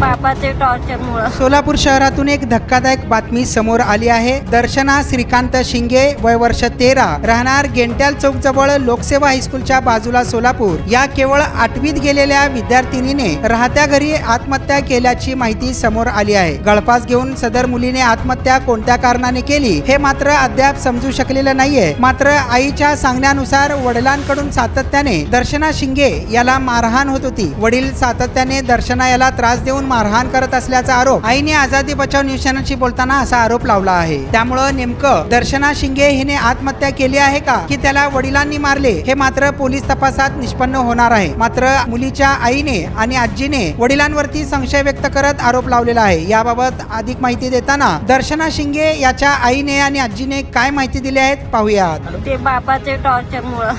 बाबाचे सोलापूर शहरातून एक धक्कादायक बातमी समोर आली आहे. दर्शना श्रीकांत शिंगे वय वर्ष तेरा. राहणार गेंट्याल चौक जवळ लोकसेवा हायस्कूलच्या बाजूला सोलापूर. या केवळ आठवीत गेलेल्या विद्यार्थिनीने राहत्या घरी आत्महत्या केल्याची माहिती समोर आली आहे. गळफास घेऊन सदर मुलीने आत्महत्या कोणत्या कारणाने केली हे मात्र अद्याप समजू शकलेलं नाहीये. मात्र आईच्या सांगण्यानुसार वडिलांकडून सातत्याने दर्शना शिंगे याला मारहाण होत होती. वडील सातत्याने दर्शना याला त्रास देऊन मारहाण करत असल्याचा आरोप आईने आझादी बचाव न्यूज चॅनलशी बोलताना असा आरोप लावला आहे. त्यामुळं नेमकं दर्शना शिंगे हिने आत्महत्या केली आहे का? की त्याला वडिलांनी मारले? हे मात्र पोलीस तपासात निष्पन्न होणार आहे. मात्र मुलीच्या आईने आणि आजीने वडिलांवरती संशय व्यक्त करत आरोप लावलेला आहे. याबाबत अधिक माहिती देताना दर्शना शिंगे याच्या आईने आणि आजीने काय माहिती दिली आहेत पाहूयात. ते बाबाचे टॉर्चरमुळं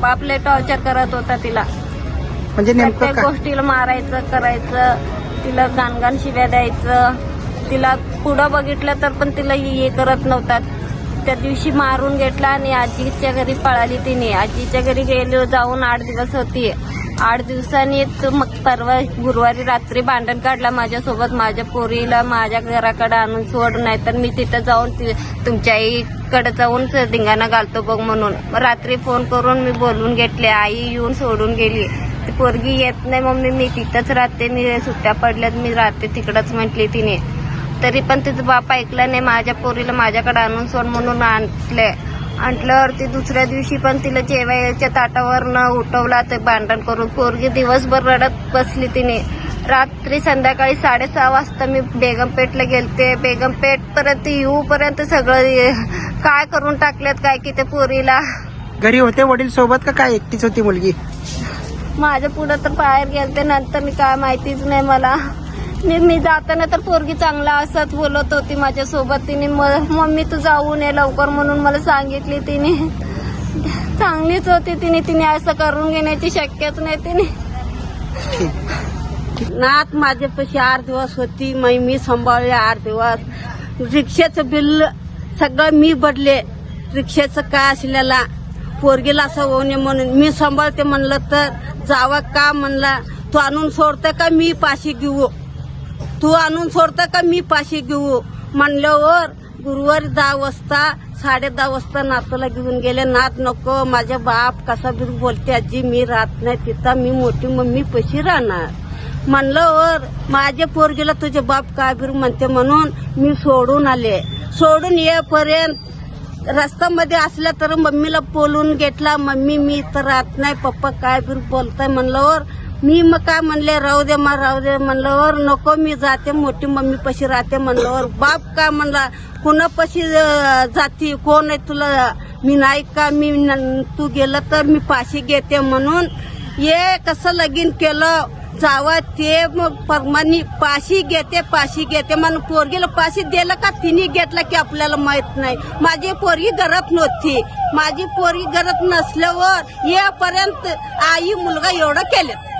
बापले टॉर्चर करत होता तिला. म्हणजे नेमकं प्रत्येक काय? गोष्टीला मारायचं करायचं. तिला गाणगाण शिव्या द्यायचं. तिला पुढं बघितलं तर पण तिला हे करत नव्हतात. त्या दिवशी मारून घेतला आणि आजीच्या घरी पळाली तिने. आजीच्या घरी गेलो जाऊन आठ दिवस होती. आठ दिवसांनी मग परवा गुरुवारी रात्री भांडण काढला माझ्यासोबत. माझ्या पोरीला माझ्या घराकडे आणून सोड नाही तर मी तिथं जाऊन तुमच्या आईकडे जाऊन धिंगाणा घालतो बघ म्हणून. रात्री फोन करून मी बोलून घेतले. आई येऊन सोडून गेली. पोरगी येत नाही मम्मी मी तिथंच राहते मी सुट्ट्या पडल्यात मी राहते तिकडंच म्हटली तिने. तरी पण तिचं बाप ऐकलं नाही माझ्या पोरीला माझ्याकडे आणून सोड म्हणून आणले. आणल्यावर ती दुसऱ्या दिवशी पण तिला जेवायच्या ताटावर न उठवला ते भांडण करून पोरगी दिवसभर रडत बसली तिने. रात्री संध्याकाळी साडेसहा वाजता मी बेगमपेठला गेलते. बेगमपेठपर्यंत येऊपर्यंत सगळं काय करून टाकल्यात काय की ते पोरीला. घरी होते वडील सोबत का काय एकटीच होती मुलगी? माझ्या पुढं तर बाहेर गेलते नंतर मी काय माहितीच नाही मला. मी मी जाताना तर पोरगी चांगला असत बोलत होती माझ्यासोबत तिने. म- मम्मी तू जाऊ नये लवकर म्हणून मला सांगितली तिने. चांगलीच होती तिने. तिने असं करून घेण्याची शक्यच नाही तिने. नात माझ्यापाशी आठ दिवस होती. मग मी सांभाळले आठ दिवस. रिक्षाचं बिल सगळं मी भरले. रिक्षाचं काय असलेला? पोरगीला असं होऊ नये म्हणून मी सांभाळते म्हणलं तर जावा का म्हणला तू आणून सोडतं का मी पाशी घेऊ? तू आणून सोडतं का मी पाशी घेऊ? म्हणल्यावर गुरुवारी दहा वाजता साडे दहा वाजता नातूला घेऊन गेले. नात नको माझ्या बाप कसा बी बोलते आजी मी राहत नाही तिथं मी मोठी मम्मी पशी राहणार. म्हणल्यावर माझ्या पोरगीला तुझे बाप काय बिरू म्हणते? म्हणून मी सोडून आले. सोडून येपर्यंत रस्त्यामध्ये असल्या तर मम्मीला बोलून घेतला मम्मी मी तर राहत नाही पप्पा काय बिरू बोलताय म्हणल्यावर मी मग काय म्हणले राहू दे मग राहू दे म्हणल्यावर नको मी जाते मोठी मम्मी पशी राहते म्हणल्यावर बाप काय म्हणला कुणापाशी जाती कोण आहे तुला मी नाही का मी न- तू गेलं तर मी पाशी घेते म्हणून ये कसं लगीन केलं जावं ते मग परमानी पाशी घेते पाशी घेते. मग पोरगीला पाशी दिलं का तिने घेतलं की आपल्याला माहीत नाही. माझी पोरगी गरज नव्हती. माझी पोरगी गरज नसल्यावर येपर्यंत आई मुलगा एवढं केलं